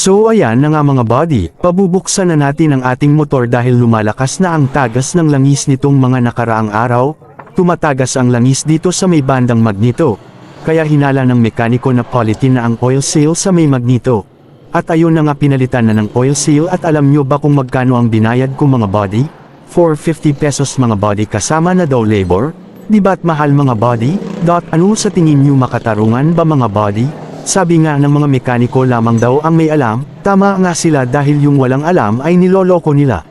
So ayan na nga mga buddy, pabubuksan na natin ang ating motor dahil lumalakas na ang tagas ng langis nitong mga nakaraang araw, tumatagas ang langis dito sa may bandang magneto, kaya hinala ng mekaniko na politin na ang oil seal sa may magneto. At ayun na nga pinalitan na ng oil seal at alam nyo ba kung magkano ang binayad ko mga body? 450 pesos mga body kasama na daw labor? Di ba't mahal mga body? Dot ano sa tingin nyo makatarungan ba mga body? Sabi nga ng mga mekaniko lamang daw ang may alam, tama nga sila dahil yung walang alam ay niloloko nila.